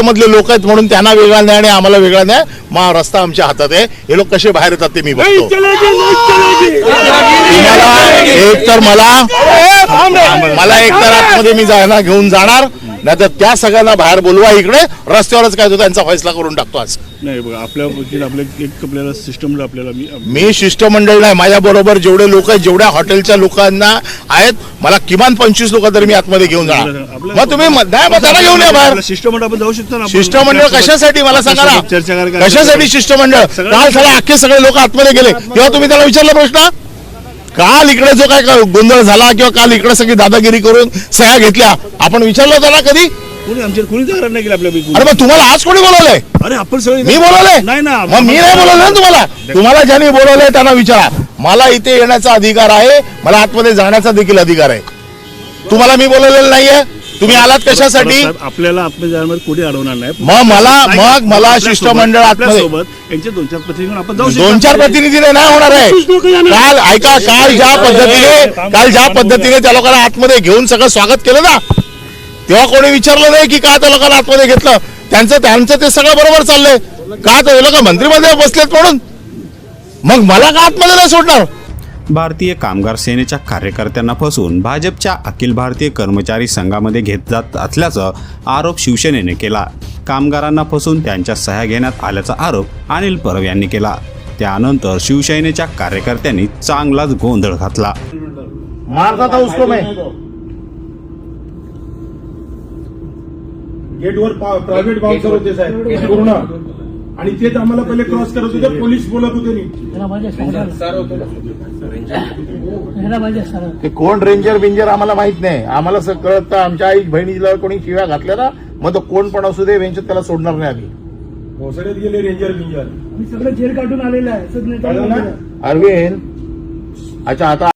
मधले लोक आहेत म्हणून त्यांना वेगळा न्याय आणि आम्हाला वेगळा न्याय. मग रस्ता आमच्या हातात आहे. हे लोक कसे बाहेर येतात ते मी बघतो. एक तर मला मला एक तर आतमध्ये मी जाणार घेऊन जाणार. नाही तर त्या सगळ्यांना बाहेर बोलवा इकडे रस्त्यावरच काय तो त्यांचा फैसला करून टाकतो आज. नाही बघा आपल्या वकील आपल्या एक आपल्याला सिस्टम आपल्याला मी मी शिष्टमंडळ नाही माझ्या बरोबर जेवढे लोक आहेत जेवढ्या हॉटेलच्या लोकांना आहेत मला किमान पंचवीस लोक तरी मी आतमध्ये घेऊन जाणार. मग तुम्ही नाही मग त्याला घेऊन या बाहेर. शिष्टमंडळ आपण जाऊ शकतो ना आपण. शिष्टमंडळ कशासाठी मला सांगा चर्चा ना करायला कशासाठी शिष्टमंडळ? सगळं- काल सगळे अख्खे सगळे लोक आतमध्ये गेले. तेव्हा तुम्ही त्याला विचारला प्रश्न? काल इकडे जो काय गोंधळ झाला किंवा काल इकडे सगळी दादागिरी करून सह्या घेतल्या आपण विचारलं होतं ना कधी? कोणी आमच्या कोणी तक्रार नाही केली आपल्या बिलकुल. अरे मग तुम्हाला आज कोणी बोलवलंय? अरे आपण सगळे मी बोलवलंय? नाही ना मग मी नाही बोलवलं ना तुम्हाला? तुम्हाला ज्यांनी बोलवलंय त्यांना विचारा. मला इथे येण्याचा अधिकार आहे मला आतमध्ये जाण्याचा देखील अधिकार आहे. तुम्हाला मी बोलवलेलं नाहीये. तुम्ही आलात कशासाठी? आपल्याला आत्मजामध्ये कोणी अडवणार नाही. मग मला मग मला शिष्टमंडळ आपल्यासोबत यांचे दोन चार प्रतिनिधी आपण जाऊ दोन चार प्रतिनिधीने नाही होणार आहे. काल ऐका काल ज्या पद्धतीने काल ज्या पद्धतीने त्या लोकांना आतमध्ये घेऊन सगळं स्वागत केलं ना तेव्हा कोणी विचारलं नाही की का त्या लोकांना आतमध्ये घेतलं? त्यांचं त्यांचं ते सगळं बरोबर चाललंय. का ते लोक मंत्रिमध्ये बसलेत म्हणून? मग मला का आतमध्ये नाही सोडणार? भारतीय कामगार सेनेच्या कार्यकर्त्यांना फसवून भाजपच्या अखिल भारतीय कर्मचारी संघामध्ये घेत जात असल्याचा आरोप शिवसेनेने केला. कामगारांना फसवून त्यांच्या सह्या घेण्यात आल्याचा आरोप अनिल परब यांनी केला. त्यानंतर शिवसेनेच्या कार्यकर्त्यांनी चांगलाच गोंधळ घातला. गेटवर प्रायव्हेट बाउन्सर होते साहेब. पूर्ण. आणि तेच आम्हाला पहिले क्रॉस करत होते पोलीस बोलत होते ते कोण रेंजर बिंजर आम्हाला माहीत नाही. आम्हाला कळत. आमच्या आई बहिणीला कोणी शिव्या घातल्या ना मग तो कोण पण असू दे वेंचत त्याला सोडणार नाही आम्ही. भोसड्यात गेले रेंजर बिंजर. मी सगळं जेल काढून आलेलं आहे? अरविंद अच्छा आता